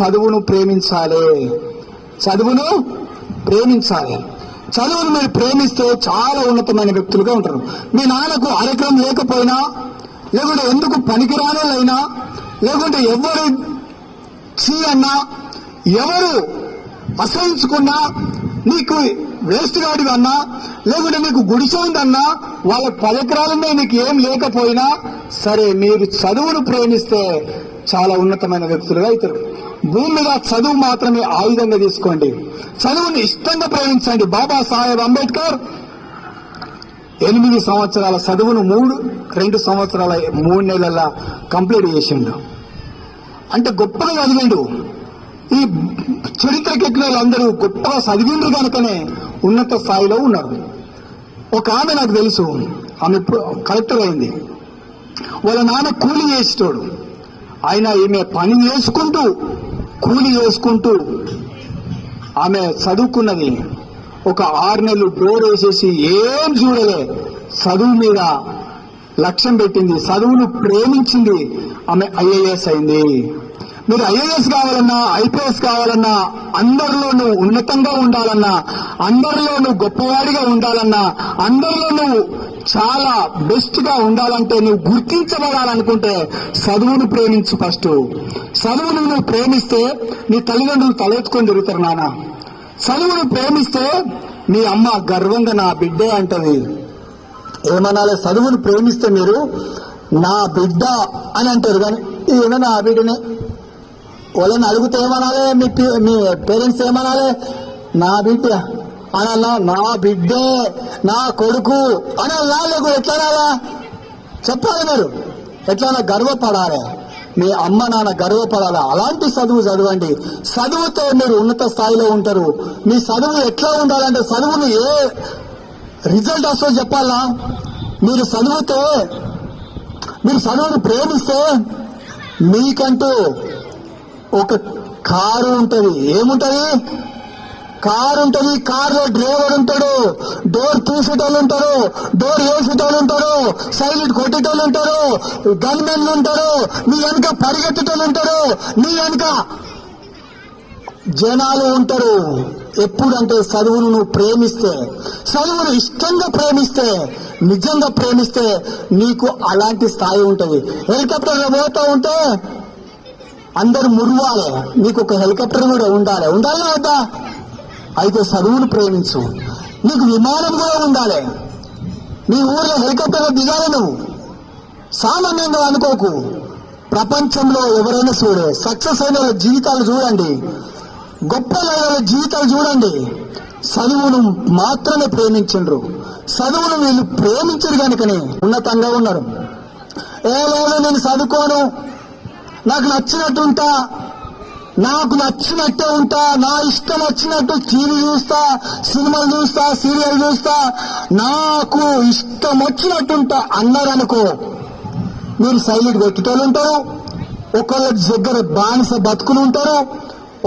చదువును ప్రేమించాలి. చదువును ప్రేమించాలి. చదువును మీరు ప్రేమిస్తే చాలా ఉన్నతమైన వ్యక్తులుగా ఉంటారు. మీ నాన్నకు అరకరం లేకపోయినా లేకుంటే ఎందుకు పనికిరానోళ్ళైనా లేకుంటే ఎవరు చీ అన్నా ఎవరు అసహించుకున్నా నీకు వేస్ట్ గాడివి అన్నా లేకుంటే నీకు గుడిసె ఉందన్నా వాళ్ళ పదకరాలనే నీకు ఏం లేకపోయినా సరే మీరు చదువును ప్రేమిస్తే చాలా ఉన్నతమైన వ్యక్తులుగా అవుతారు. భూమి మీద చదువు మాత్రమే ఆయుధంగా తీసుకోండి. చదువుని ఇష్టంగా ప్రేమించండి బాబాసాహెబ్ అంబేద్కర్ ఎనిమిది సంవత్సరాల చదువును మూడు రెండు సంవత్సరాల మూడు నెలల కంప్లీట్ చేసిండు. అంటే గొప్పగా చదివిండు. ఈ చరిత్రకెక్కిన వాళ్ళందరూ గొప్పగా చదివిండ్రు కనుకనే ఉన్నత స్థాయిలో ఉన్నారు. ఒక ఆమె నాకు తెలుసు. ఆమె ఇప్పుడు కలెక్టర్ అయింది. వాళ్ళ నాన్న కూలి చేసేటోడు. ఆయన ఈమె పని చేసుకుంటూ కూలి చేసుకుంటూ ఆమె చదువుకున్నది. ఒక ఆరు నెలలు డోర్ వేసేసి ఏం చూడలే. చదువు మీద లక్ష్యం పెట్టింది. చదువును ప్రేమించింది. ఆమె ఐఏఎస్ అయింది. మీరు ఐఏఎస్ కావాలన్నా ఐపీఎస్ కావాలన్నా అందరిలోనూ ఉన్నతంగా ఉండాలన్నా అందరిలోనూ గొప్పవాడిగా ఉండాలన్నా అందరిలోనూ చాలా బెస్ట్గా ఉండాలంటే నువ్వు గుర్తించబడాలనుకుంటే చదువును ప్రేమించు ఫస్ట్ చదువును నువ్వు ప్రేమిస్తే నీ తల్లిదండ్రులు తలెత్తుకొని తిరుగుతారు నాన్న. చదువును ప్రేమిస్తే మీ అమ్మ గర్వంగా నా బిడ్డే అంటది. ఏమనాలి చదువును ప్రేమిస్తే మీరు నా బిడ్డ అని అంటారు కానీ ఈయన నా బిడ్డనే. వాళ్ళని అడిగితే ఏమనాలి మీ మీ పేరెంట్స్ ఏమనాలి నా బిడ్డ. అనన్నా నా బిడ్డే నా కొడుకు అనల్లా లేకు ఎట్లా అనాలా? చెప్పాలి మీరు. ఎట్లా గర్వపడాలి. మీ అమ్మ నాన్న గర్వపడాలి? అలాంటి చదువు చదవండి. చదువుతో మీరు ఉన్నత స్థాయిలో ఉంటారు. మీ చదువు ఎట్లా ఉండాలంటే చదువును ఏ రిజల్ట్ వస్తుందో చెప్పాలా? మీరు చదివితే మీరు చదువును ప్రేమిస్తే మీకంటూ ఒక కారు ఉంటుంది. ఏముంటది? కారు కార్ కారులో డ్రైవర్ ఉంటాడు డోర్ తీసేటోళ్ళు ఉంటారు డోర్ వేసేటోళ్ళు ఉంటారు సైలెంట్ కొట్టేటోళ్ళు ఉంటారు గన్మెన్లు ఉంటారు మీ వెనక పరిగెత్తేటోళ్ళు ఉంటారు మీ వెనక. జనాలు ఉంటారు. ఎప్పుడంటే చదువును నువ్వు ప్రేమిస్తే చదువును ఇష్టంగా ప్రేమిస్తే నిజంగా ప్రేమిస్తే నీకు అలాంటి స్థాయి ఉంటుంది. హెలికాప్టర్ పోతా ఉంటే అందరు మురవాలి. నీకు ఒక హెలికాప్టర్ కూడా ఉండాలి. ఉండాలి వద్దా అయితే చదువును ప్రేమించు. నీకు విమానం కూడా ఉండాలి. నీ ఊర్లో హెలికాప్టర్లో దిగాలి నువ్వు. సామాన్యంగా అనుకోకు. ప్రపంచంలో ఎవరైనా చూడు సక్సెస్ అయిన వాళ్ళ జీవితాలు చూడండి. గొప్ప వాళ్ళ జీవితాలు చూడండి. చదువును మాత్రమే ప్రేమించండ్రు. చదువును వీళ్ళు ప్రేమించరు కనుకనే ఉన్నతంగా ఉన్నారు. ఏ నేను చదువుకోను? నాకు నచ్చినట్టుంటా. నాకు నచ్చినట్టే ఉంటా నా ఇష్టం వచ్చినట్టు టీవీ చూస్తా సినిమాలు చూస్తా సీరియల్ చూస్తా నాకు ఇష్టం వచ్చినట్టు ఉంటా అన్నారు అనుకో మీరు సైలెంట్ కొట్టేటోళ్ళు ఉంటారు. ఒకళ్ళకి దగ్గర బానిస బతుకులు ఉంటారు.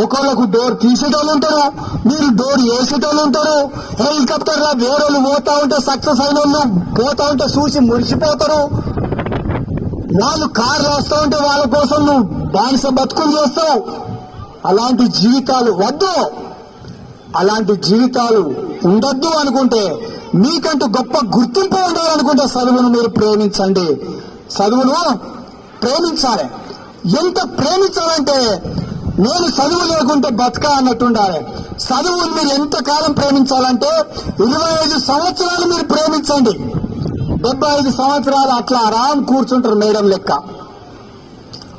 ఒకళ్ళకు డోర్ తీసేటోళ్ళు ఉంటారు. మీరు డోర్ వేసేటోళ్ళు ఉంటారు. హెలికాప్టర్ లా వేరే పోతా ఉంటే సక్సెస్ అయిన వాళ్ళు పోతా ఉంటే చూసి మురిసిపోతారు. వాళ్ళు కార్లు వస్తూ ఉంటే వాళ్ళ కోసం నువ్వు బానిస బతుకులు చేస్తావు. అలాంటి జీవితాలు వద్దు. అలాంటి జీవితాలు ఉండద్దు అనుకుంటే మీకంటూ గొప్ప గుర్తింపు ఉండాలనుకుంటే చదువును మీరు ప్రేమించండి. చదువును ప్రేమించాలి. ఎంత ప్రేమించాలంటే నేను చదువు లేకుంటే బతక అన్నట్టు ఉండాలి. చదువును మీరు ఎంత కాలం ప్రేమించాలంటే ఇరవై ఐదు సంవత్సరాలు మీరు ప్రేమించండి. డెబ్బై ఐదు సంవత్సరాలు అట్లా ఆరాం కూర్చుంటారు మేడం లెక్క.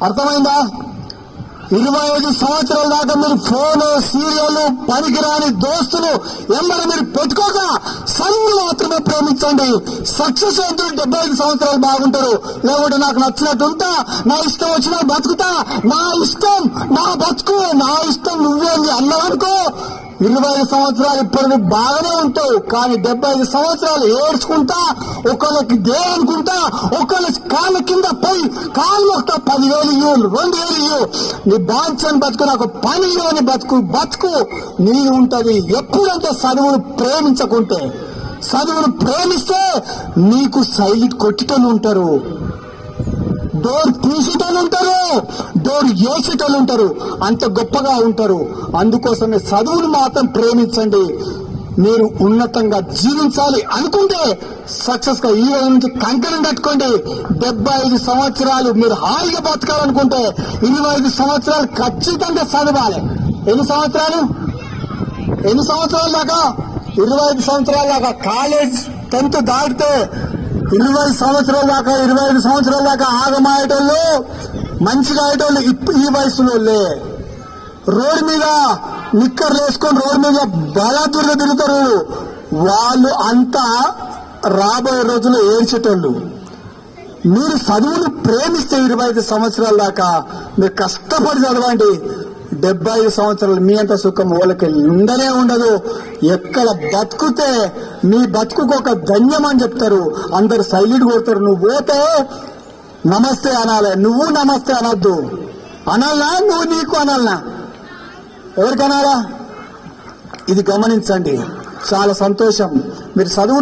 అర్థమైందా? ఇరవై ఐదు సంవత్సరాల దాకా మీరు ఫోన్ సీరియల్ పనికిరాని దోస్తులు ఎంబడి మీరు పెట్టుకోక చదువులు మాత్రమే ప్రేమించండి. సక్సెస్ అయితే డెబ్బై ఐదు సంవత్సరాలు బాగుంటారు. లేకుంటే నాకు నచ్చినట్టు ఉంటా నా ఇష్టం వచ్చినా బతుకుతా నా ఇష్టం నా బతుకు నా ఇష్టం నువ్వేంది అన్నావనుకో ఇరవై ఐదు సంవత్సరాలు ఇప్పుడు బాగానే ఉంటావు కానీ డెబ్బై ఐదు సంవత్సరాలు ఏడ్చుకుంటా ఒకళ్ళకి దే అనుకుంటా ఒకళ్ళ కాళ్ళ కింద పోయి కాళ్ళు ఒక పదివేలు ఇవ్వు రెండు వేలు ఇవ్వు నీ బాంచని బతుకు నాకు పని ఇవ్వని బతుకు బతుకు నీ ఉంటది. ఎప్పుడంటే చదువును ప్రేమించకుంటే చదువును ప్రేమిస్తే నీకు సైలిట్ కొట్టుకొని ఉంటారు. డోర్ తీసేటోళ్ళు ఉంటారు డోర్ వేసేటోళ్ళు ఉంటారు అంత గొప్పగా ఉంటారు. అందుకోసమే చదువును మాత్రం ప్రేమించండి. మీరు ఉన్నతంగా జీవించాలి అనుకుంటే సక్సెస్గా ఈ రోజు నుంచి కంకణం కట్టుకోండి. డెబ్బై ఐదు సంవత్సరాలు మీరు హాయిగా బతకాలనుకుంటే ఇరవై ఐదు సంవత్సరాలు ఖచ్చితంగా చదవాలి. ఎన్ని సంవత్సరాలు? ఎన్ని సంవత్సరాల దాకా? ఇరవై ఐదు సంవత్సరాల దాకా కాలేజ్ టెన్త్ దాటితే ఇరవై సంవత్సరాల దాకా ఇరవై ఐదు సంవత్సరాల దాకా ఆగమాయటోళ్ళు మంచిగా అయ్యేటోళ్ళు ఈ వయసులో రోడ్డు మీద నిక్కర్లు వేసుకొని రోడ్డు మీద బలాదుర్గా తిరుగుతారు. వాళ్ళు అంతా రాబోయే రోజుల్లో ఏడ్చేటోళ్ళు. మీరు చదువును ప్రేమిస్తే ఇరవై ఐదు సంవత్సరాల దాకా మీరు కష్టపడి చదవండి. డెబ్బై ఐదు సంవత్సరాలు మీ అంత సుఖం వాళ్ళకి ఉండనే ఉండదు. ఎక్కడ బతుకుతే మీ బతుకుకు ఒక ధన్యం అని చెప్తారు. అందరు సైలెంట్ కొడతారు. నువ్వు పోతే నమస్తే అనాలి. నువ్వు నమస్తే అనొద్దు. అనాలనా? నువ్వు నీకు అనాలనా? ఎవరికనాలా ఇది గమనించండి. చాలా సంతోషం. మీరు చదువును